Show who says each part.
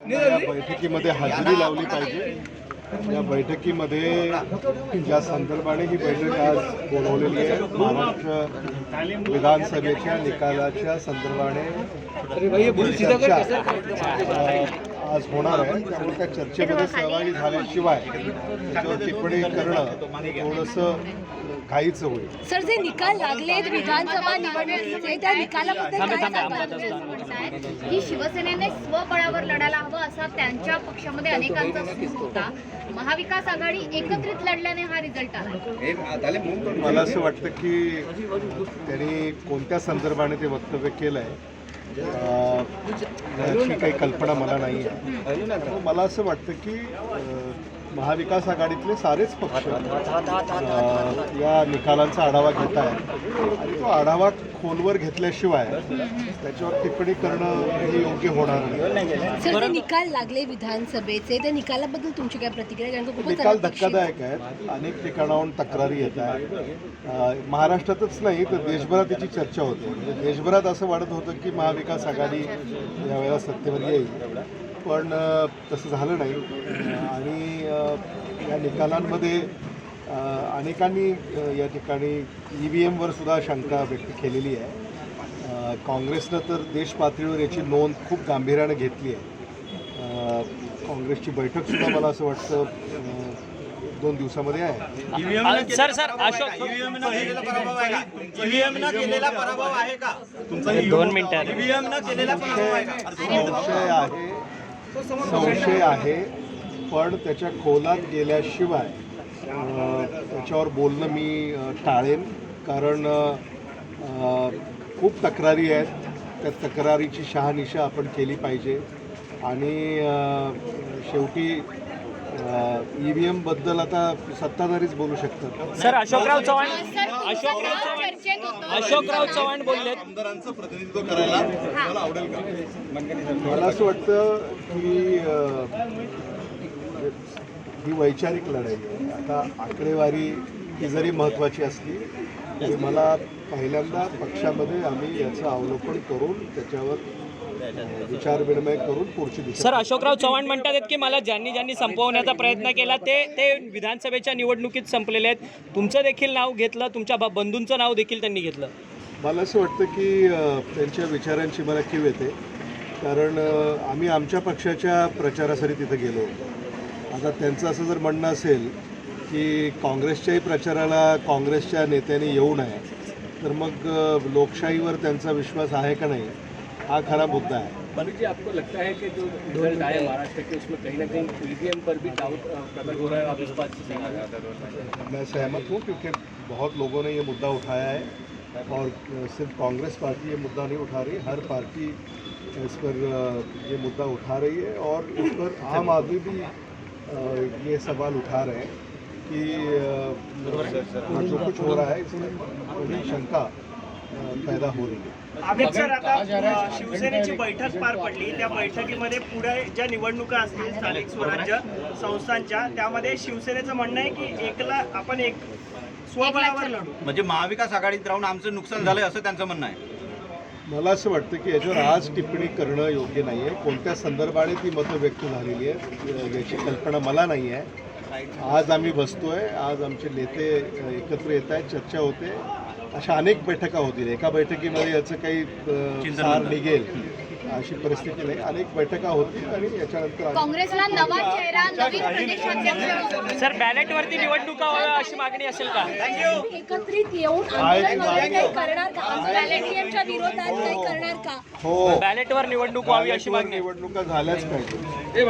Speaker 1: या बैठकीमध्ये हजेरी लावली पाहिजे. या बैठकीमध्ये ज्या संदर्भाने ही बैठक आज बोलवलेली आहे. महाराष्ट्र विधानसभेच्या निकालाच्या संदर्भाने चर्चा आज होणार आहे. त्यामुळे त्या चर्चेमध्ये सहभागी झाल्याशिवाय त्याच्यावर टिप्पणी करणं थोडंसं घाईचं होईल.
Speaker 2: सर जे निकाल लागलेत विधानसभा निवडणुकीचे त्या निकालाबद्दल काय सांगाल?
Speaker 3: तुम्ही असं म्हणताय की शिवसेनेने स्वबळावर लढायला हवं असा त्यांच्या पक्षामध्ये अनेकांचा सूर होता. महाविकास आघाडी एकत्रित लढल्याने हा रिझल्ट आला.
Speaker 1: मला असं वाटतं की त्यांनी कोणत्या संदर्भाने ते वक्तव्य केलं आहे याची काही कल्पना मला नाही आहे मला असं वाटतं की महाविकास आघाडीतले सारेच पक्ष या निकालांचा आढावा घेत आहेत. आणि तो आढावा खोलवर घेतल्याशिवाय त्याच्यावर टिप्पणी करणं हे योग्य होणार नाही.
Speaker 2: निकाल लागले विधानसभेचे. त्या निकालाबद्दल तुमची काय प्रतिक्रिया
Speaker 1: निकाल धक्कादायक आहेत. अनेक ठिकाणाहून तक्रारी येत आहेत. महाराष्ट्रातच नाही तर देशभरात याची चर्चा होते. म्हणजे देशभरात असं वाटत होतं की महाविकास आघाडी यावेळेला सत्तेवर येईल. पण तसं झालं नाही. आणि या निकालांमध्ये अनेकांनी या ठिकाणी ई व्ही एमवर सुद्धा शंका व्यक्त केलेली आहे. काँग्रेसनं तर देश पातळीवर याची नोंद खूप गांभीर्यानं घेतली आहे. काँग्रेसची बैठक सुद्धा मला असं वाटतं दोन दिवसामध्ये आहे.
Speaker 4: सर सर अशोक
Speaker 5: ईव्हीएम न केलेला पराभव आहे का? ईव्हीएम न केलेला पराभव आहे का? तुमचा
Speaker 4: दोन मिनिटं
Speaker 5: ईव्हीएम न केलेला पराभव आहे का?
Speaker 1: संशय आहे. संशय आहे. पण त्याच्या खोलात गेल्याशिवाय त्याच्यावर बोलणं मी टाळेन. कारण खूप तक्रारी आहेत. त्या तक्रारीची शहानिशा आपण केली पाहिजे. आणि शेवटी ई व्ही एमबद्दल आता सत्ताधारीच बोलू शकतात.
Speaker 4: सर अशोकराव चव्हाण अशोकराव चव्हाण. अशोकराव चव्हाण बोललेत.
Speaker 1: आमदारांचं प्रतिनिधित्व करायला मला आवडेल का? मला असं वाटतं की ही वैचारिक लढाई आहे. आता आकडेवारी ही जरी महत्त्वाची असली तरी मला पहिल्यांदा पक्षामध्ये आम्ही याचं अवलोकन करून त्याच्यावर विचारविनिमय करून पुढची दिशा
Speaker 4: सर अशोकराव चव्हाण म्हणतात आहेत की मला ज्यांनी ज्यांनी संपवण्याचा प्रयत्न केला ते ते विधानसभेच्या निवडणुकीत संपलेले आहेत. तुमचं देखील नाव घेतलं तुमच्या ब- बंधूंचं नाव देखील त्यांनी घेतलं.
Speaker 1: मला असं वाटतं की अ, त्यांच्या विचारांची मला कीव येते. कारण अ, आम्ही आमच्या पक्षाच्या प्रचारासाठी तिथं गेलो होतो. आता त्यांचं असं जर म्हणणं असेल की काँग्रेसच्याही प्रचाराला काँग्रेसच्या नेत्यांनी येऊ नये तर मग लोकशाहीवर त्यांचा विश्वास आहे का नहीं हा खरा मुद्दा है
Speaker 6: जी आपको लगता है कि जो रिज़ल्ट आया महाराष्ट्र के उसमें कहीं ना कहीं ईवीएम पर भी डाउट प्रकट हो रहा है आप इस बात से
Speaker 1: मैं सहमत हूँ क्योंकि बहुत लोगों ने ये मुद्दा उठाया है और सिर्फ़ कांग्रेस पार्टी ये मुद्दा नहीं उठा रही हर पार्टी इस पर ये मुद्दा उठा रही है और इस पर आम आदमी भी ये सवाल उठा रहे हैं कि जो कुछ हो रहा है इसमें थोड़ी शंका पैदा हो रही है।
Speaker 7: अमित सर आता शिवसेनेची बैठक पार पडली. त्या बैठकीमध्ये पुढे ज्या निवडणुका असतील स्थानिक स्वराज्य संस्थांच्या त्यामध्ये शिवसेनेचं म्हणणं आहे की एकला आपण एक स्वबळावर लढू.
Speaker 5: म्हणजे महाविकास आघाडीत राहून आमचं नुकसान झालंय असं त्यांचं म्हणणं आहे.
Speaker 1: मला असं वाटतं की याच्यावर आज टिप्पणी करणं योग्य नाही आहे कोणत्या संदर्भाने ती मतं व्यक्त झालेली आहेत याची कल्पना मला नाही आहे. आज आम्ही बसतोय आज आमचे नेते एकत्र येत आहेत चर्चा होते. अशा अनेक बैठका होतील. एका बैठकीमध्ये याचं काही सार निघेल. अशी परिस्थिती नाही. अनेक बैठका होतील आणि याच्यानंतर
Speaker 3: काँग्रेसला नवा चेहरा नवीन प्रदेशाध्यक्ष
Speaker 4: सर बॅलेटवरती निवडणुका व्हाव्या अशी मागणी असेल का?
Speaker 2: एकत्रित येऊन आंदोलन वगैरे काही करणार का? बॅलेटियमच्या विरोधात काही करणार का?
Speaker 1: हो.
Speaker 4: बॅलेटवर निवडणूक व्हावी अशी मागणी आहे.
Speaker 1: निवडणुका झाल्याच पाहिजे.